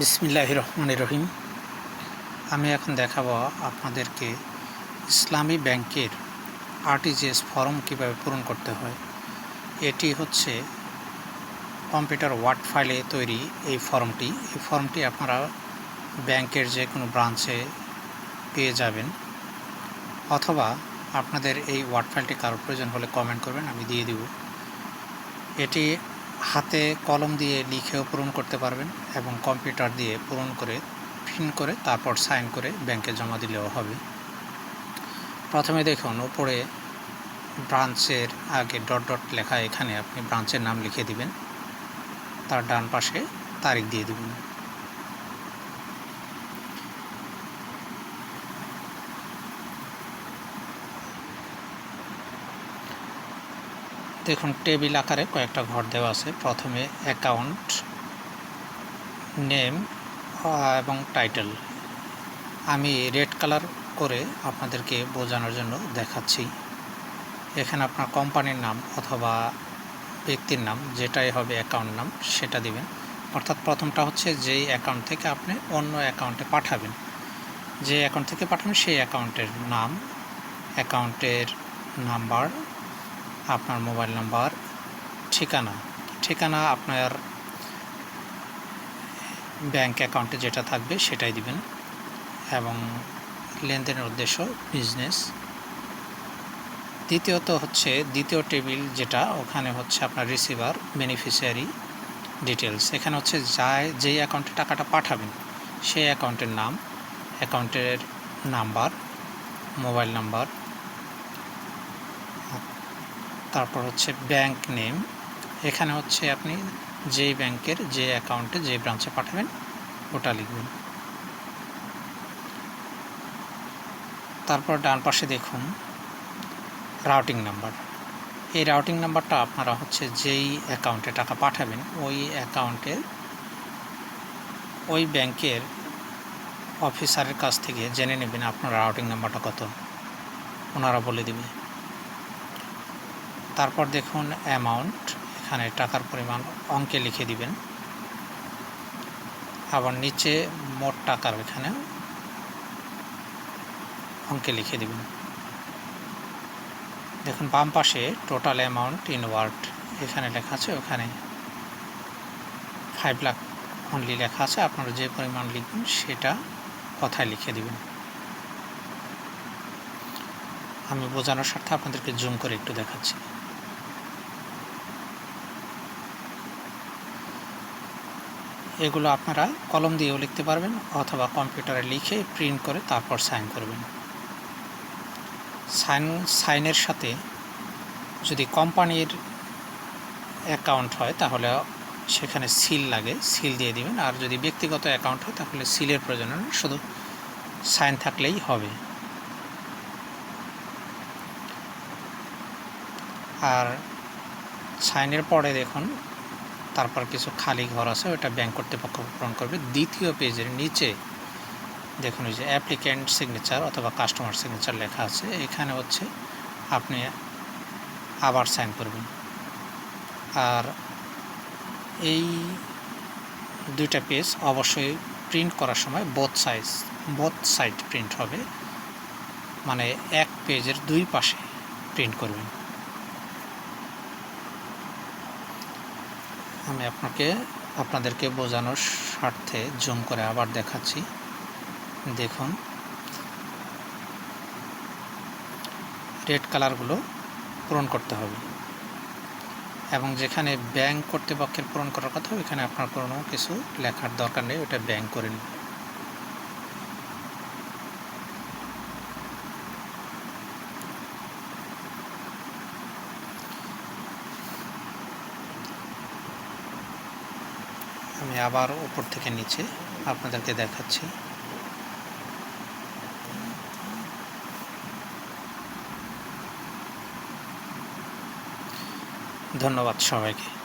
বিসমিল্লাহ রহমান রহিম। আমি এখন দেখাবো আপনাদেরকে ইসলামী ব্যাংকের আরটিজিএস ফর্ম কীভাবে পূরণ করতে হয়। এটি হচ্ছে কম্পিউটার ওয়ার্ড ফাইলে তৈরি এই ফর্মটি। এই ফর্মটি আপনারা ব্যাংকের যে কোনো ব্রাঞ্চে পেয়ে যাবেন। অথবা আপনাদের এই ওয়ার্ড ফাইলটি কারোর প্রয়োজন হলে কমেন্ট করবেন, আমি দিয়ে দিব। এটি হাতে কলম দিয়ে লিখেও পূরণ করতে পারবেন এবং কম্পিউটার দিয়ে পূরণ করে প্রিন্ট করে, তারপর সাইন করে ব্যাংকে জমা দিলেও হবে। প্রথমে দেখুন ওপরে ব্রাঞ্চের আগে ডট ডট লেখা এখানে আপনি ব্রাঞ্চের নাম লিখে দিবেন। তার ডান পাশে তারিখ দিয়ে দিবেন। দেখুন টেবিল আকারে কয়েকটা ঘর দেওয়া আছে, প্রথমে অ্যাকাউন্ট নেম এবং টাইটেল আমি রেড কালার করে আপনাদেরকে বোঝানোর জন্য দেখাচ্ছি। এখানে আপনার কোম্পানির নাম অথবা ব্যক্তির নাম, যেটাই হবে অ্যাকাউন্ট নাম, সেটা দিবেন। অর্থাৎ প্রথমটা হচ্ছে যেই অ্যাকাউন্ট থেকে আপনি অন্য অ্যাকাউন্টে পাঠাবেন। যে অ্যাকাউন্ট থেকে পাঠাবেন, সেই অ্যাকাউন্টের নাম অ্যাকাউন্টের নাম্বার আপনার মোবাইল নাম্বার, ঠিকানা। ঠিকানা আপনার ব্যাংক অ্যাকাউন্টে যেটা থাকবে সেটাই দিবেন এবং লেনদেনের উদ্দেশ্য বিজনেস। দ্বিতীয়ত হচ্ছে, দ্বিতীয় টেবিল যেটা, ওখানে হচ্ছে আপনার রিসিভার, বেনিফিশিয়ারি ডিটেলস এখানে হচ্ছে যায় যেই অ্যাকাউন্টে টাকাটা পাঠাবেন, সেই অ্যাকাউন্টের নাম, অ্যাকাউন্টের নাম্বার, মোবাইল নাম্বার তারপর হচ্ছে ব্যাংক নেম এখানে হচ্ছে আপনি যেই ব্যাংকের যে অ্যাকাউন্টে যে ব্রাঞ্চে পাঠাবেন, ওটা লিখবেন। তারপর ডান পাশে দেখুন রাউটিং নাম্বার এই রাউটিং নাম্বারটা আপনারা হচ্ছে যেই অ্যাকাউন্টে টাকা পাঠাবেন, ওই অ্যাকাউন্টের ওই ব্যাংকের অফিসারের কাছ থেকে জেনে নেবেন আপনার রাউটিং নাম্বারটা কত। ওনারা বলে দেবে। তারপর দেখুন অ্যামাউন্ট এখানে টাকার পরিমাণ অঙ্কে লিখে দিবেন। আবার নিচে মোট টাকার এখানে অঙ্কে লিখে দিবেন। দেখুন বাম পাশে টোটাল অ্যামাউন্ট ইন ওয়ার্ড এখানে লেখা আছে, ওখানে ফাইভ লাখ অনলি লেখা আছে। আপনারা যে পরিমাণ লিখবেন সেটা কথায় লিখে দিবেন। আমি বোঝানোর স্বার্থে আপনাদেরকে জুম করে একটু দেখাচ্ছি। এগুলো আপনারা কলম দিয়েও লিখতে পারবেন অথবা কম্পিউটারে লিখে প্রিন্ট করে তারপর সাইন করবেন। সাইন, সাইনের সাথে যদি কোম্পানির অ্যাকাউন্ট হয় তাহলে সেখানে সিল লাগে, সিল দিয়ে দিবেন। আর যদি ব্যক্তিগত অ্যাকাউন্ট হয় তাহলে সিলের প্রয়োজন শুধু সাইন থাকলেই হবে। আর সাইনের পরে দেখুন তারপর কিছু খালি ঘর আছে ওটা ব্যাংক কর্তৃপক্ষ পূরণ করবে। দ্বিতীয় পেজের নিচে দেখুন, ওই যে অ্যাপ্লিক্যান্ট সিগনেচার অথবা কাস্টমার সিগনেচার লেখা আছে। এখানে হচ্ছে আপনি আবার সাইন করবেন। আর এই দুইটা পেজ অবশ্যই প্রিন্ট করার সময় both size both side print হবে। মানে এক পেজের দুই পাশে প্রিন্ট করবেন। আমি আপনাকে, আপনাদেরকে বোঝানোর স্বার্থে জুম করে আবার দেখাচ্ছি। দেখুন। রেড কালারগুলো পূরণ করতে হবে। এবং যেখানে ব্যাংক কর্তৃপক্ষের পূরণ করার কথা, ওইখানে আপনার কোনো কিছু লেখার দরকার নেই ওটা ব্যাংক করে নিন আমি আবার উপর থেকে নিচে আপনাদেরকে দেখাচ্ছি। ধন্যবাদ সবাইকে।